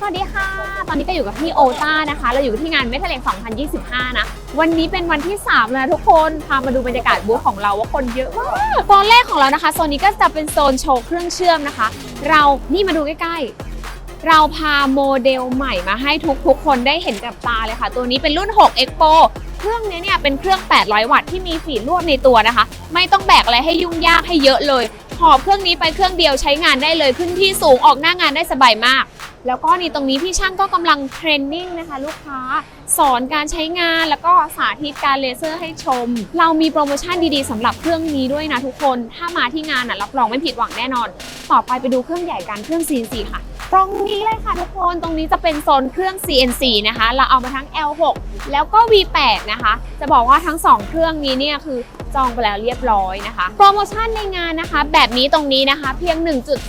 สวัสดีค่ะ ตอนนี้ก็อยู่กับพี่โอต้านะคะ เราอยู่ที่งานเมทัลเลง2025 นะ วันนี้เป็นวันที่ 3 แล้วนะทุกคน พามาดูบรรยากาศบูธของเราว่าคนเยอะมากตอนแรกของเรานะคะโซนนี้ก็จะเป็นโซนโชว์เครื่องเชื่อมนะคะ เรานี่มาดูใกล้ๆ เราพาโมเดลใหม่มาให้ทุกๆ คนได้เห็นกับตาเลยค่ะ ตัวนี้เป็นรุ่น 6 Expo เครื่องนี้เนี่ยเป็นเครื่อง 800 วัตต์ที่มีฝีลวดในตัวนะคะ ไม่ต้องแบกอะไรให้ยุ่งยากให้เยอะเลย หอบเครื่องนี้ไปเครื่องเดียวใช้งานได้เลยขึ้นที่สูงออกหน้างานได้สบายมาก แล้วก็นี่ตรงนี้พี่ช่างก็กำลังเทรนนิ่งนะคะ ลูกค้าสอนการใช้งานแล้วก็สาธิตการเลเซอร์ให้ชม เรามีโปรโมชั่นดีๆสำหรับเครื่องนี้ด้วยนะทุกคน ถ้ามาที่งานน่ะรับรองไม่ผิดหวังแน่นอน ต่อไปไปดูเครื่องใหญ่กันเครื่อง CNC ค่ะ ตรงนี้เลยค่ะทุกคนตรงนี้จะเป็นโซนเครื่อง CNC นะคะ เราเอามาทั้ง L6 แล้วก็ V8 นะคะ จะบอกว่าทั้ง 2 เครื่องนี้เนี่ยคือ จองไปแล้วเรียบร้อยนะคะ โปรโมชั่นในงานนะคะ แบบนี้ตรงนี้นะคะ เพียง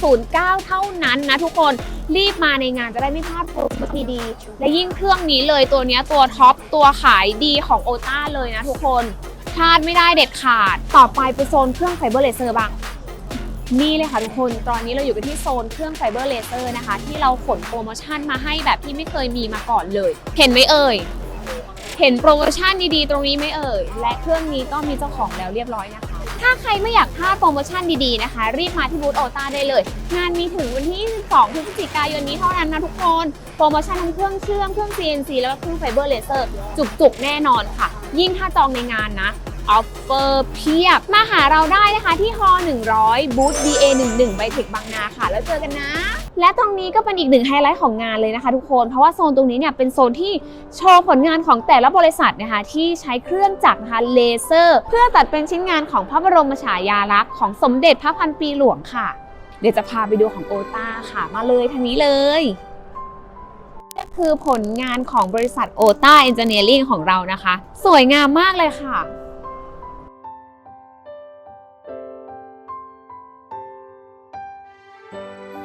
1.09 เท่านั้นนะทุกคนรีบมาในงานจะได้ไม่พลาดโปรโมชั่นดีๆและยิ่งเครื่องนี้เลยตัวนี้ตัวท็อปตัวขายดีของโอต้าเลยนะทุกคนพลาดไม่ได้เด็ดขาด ต่อไปไปโซนเครื่องไฟเบอร์เลเซอร์บ้างนี่เลยค่ะทุกคน ตอนนี้เราอยู่กันที่โซนเครื่องไฟเบอร์เลเซอร์นะคะ ที่เราขนโปรโมชั่นมาให้แบบที่ไม่เคยมีมาก่อนเลย เห็นไหมเอ่ย เห็นโปรโมชั่นดีๆ ตรงนี้ไหมเอ่ย และเครื่องนี้ก็มีเจ้าของแล้วเรียบร้อยนะคะ ถ้าใครไม่อยากพลาดโปรโมชั่นดีๆนะคะ รีบมาที่บูธโอตาได้เลย งานมีถึงวันที่22พฤศจิกายนนี้เท่านั้นนะทุกคน โปรโมชั่นทั้งเครื่องเชื่อม เครื่อง CNC แล้วก็เครื่องไฟเบอร์เลเซอร์จุกๆ แน่นอนค่ะ ยิ่งถ้าจองในงานนะ ออฟเฟอร์เพียบ มาหาเราได้นะคะที่ฮอ100 บูธ BA11 ไบเทคบางนาค่ะ แล้วเจอกันนะ และตรงนี้ก็เป็นอีกหนึ่งไฮไลท์ของงานเลยนะคะทุกคน เพราะว่าโซนตรงนี้เนี่ยเป็นโซนที่โชว์ผลงานของแต่ละบริษัทนะคะที่ใช้เครื่องจักรนะคะเลเซอร์ เพื่อตัดเป็นชิ้นงานของพระบรมฉายาลักษณ์ของสมเด็จพระพันปีหลวงค่ะ เดี๋ยวจะพาไปดูของโอตาค่ะ มาเลยทางนี้เลยนี่คือผลงานของบริษัทโอตาเอนจิเนียริ่งของเรานะคะ สวยงามมากเลยค่ะ ต